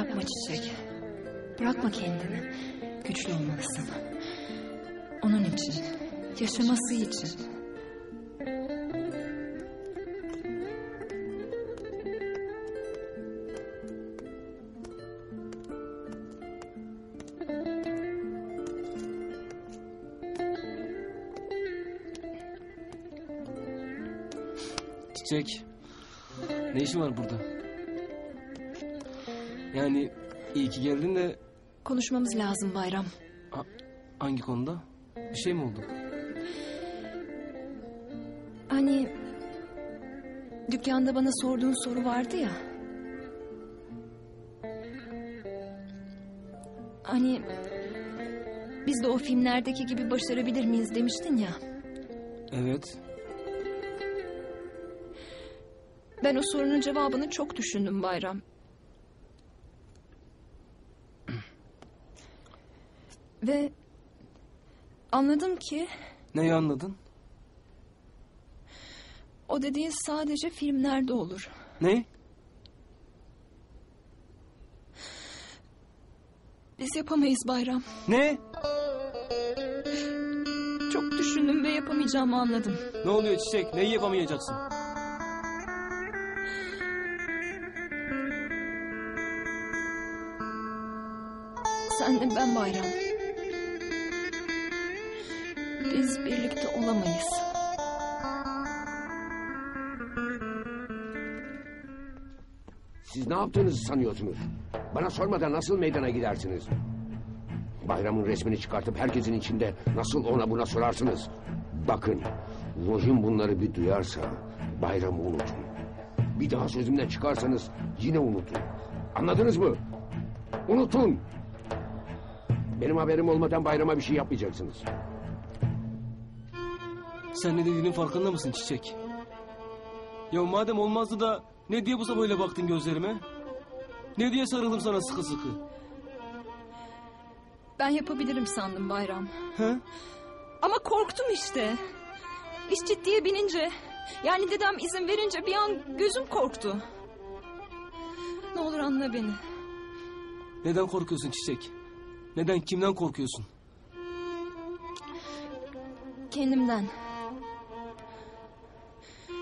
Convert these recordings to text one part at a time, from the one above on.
Bırakma Çiçek. Bırakma kendini. Güçlü olmalısın. Onun için. Yaşaması için. Çiçek. Ne işin var burada? Yani iyi ki geldin de Konuşmamız lazım Bayram. hangi konuda? Bir şey mi oldu? Hani dükkanda bana sorduğun soru vardı ya. Hani biz de o filmlerdeki gibi başarabilir miyiz demiştin ya. Evet. Ben o sorunun cevabını çok düşündüm Bayram. Ve anladım ki Neyi anladın? o dediğin sadece filmlerde olur. Ne? Biz yapamayız Bayram. Ne? Çok düşündüm ve yapamayacağımı anladım. Ne oluyor Çiçek? Neyi yapamayacaksın? Senle ben Bayram. Birlikte olamayız. Siz ne yaptığınızı sanıyorsunuz? Bana sormadan nasıl meydana gidersiniz? Bayramın resmini çıkartıp herkesin içinde nasıl ona buna sorarsınız? Bakın, lojum bunları bir duyarsa bayramı unutun. Bir daha sözümden çıkarsanız yine unutun. Anladınız mı? Unutun. Benim haberim olmadan bayrama bir şey yapmayacaksınız. Sen ne dediğinin farkında mısın Çiçek? Ya madem olmazdı da ne diye bu sabah öyle baktın gözlerime? Ne diye sarıldım sana sıkı sıkı? Ben yapabilirim sandım Bayram. He? Ama korktum işte. İş ciddiye binince... Yani dedem izin verince bir an gözüm korktu. Ne olur anla beni. Neden korkuyorsun Çiçek? Neden kimden korkuyorsun? Kendimden.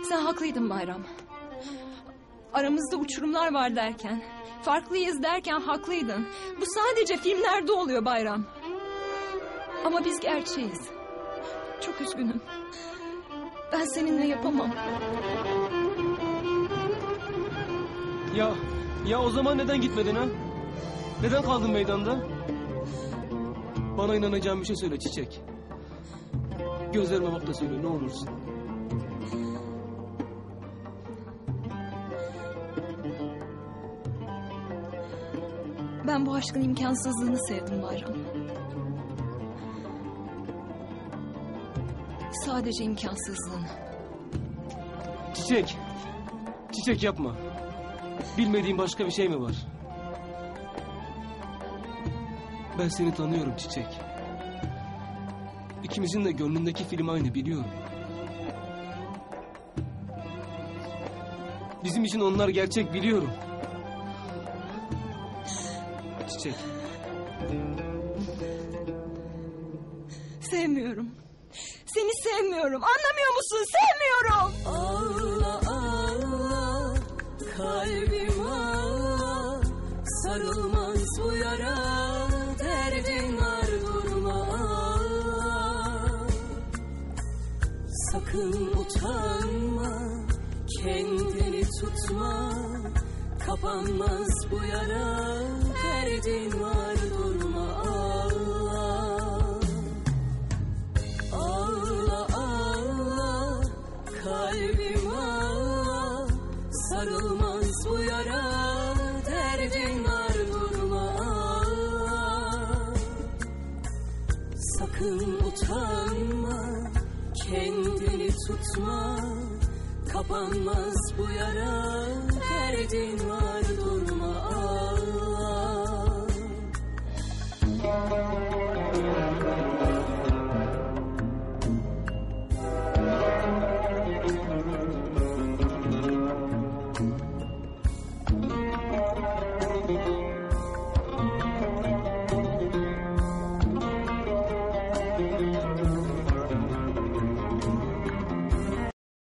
Sen haklıydın Bayram. Aramızda uçurumlar var derken, farklıyız derken haklıydın. Bu sadece filmlerde oluyor Bayram. Ama biz gerçeğiz. Çok üzgünüm. Ben seninle yapamam. Ya, ya o zaman neden gitmedin ha? Neden kaldın meydanda? Bana inanacağın bir şey söyle Çiçek. Gözlerime bak da söyle ne olursun. Ben bu aşkın imkansızlığını sevdim Bayram. Sadece imkansızlığını. Çiçek. Çiçek yapma. Bilmediğin başka bir şey mi var? Ben seni tanıyorum Çiçek. İkimizin de gönlündeki film aynı biliyorum. Bizim için onlar gerçek biliyorum. Çiçek. Sevmiyorum. Seni sevmiyorum. Anlamıyor musun? Sevmiyorum. Ağla ağla kalbim ağla sarılmaz bu yara derdin var durma ağla sakın utanma kendini tutma kapanmaz bu yara. Derdin var durma ağla. Ağla ağla. Kalbim ağla. Sarılmaz bu yara. Derdin var durma ağla. Sakın utanma kendini tutma kapanmaz bu yara. Derdin var durma ağla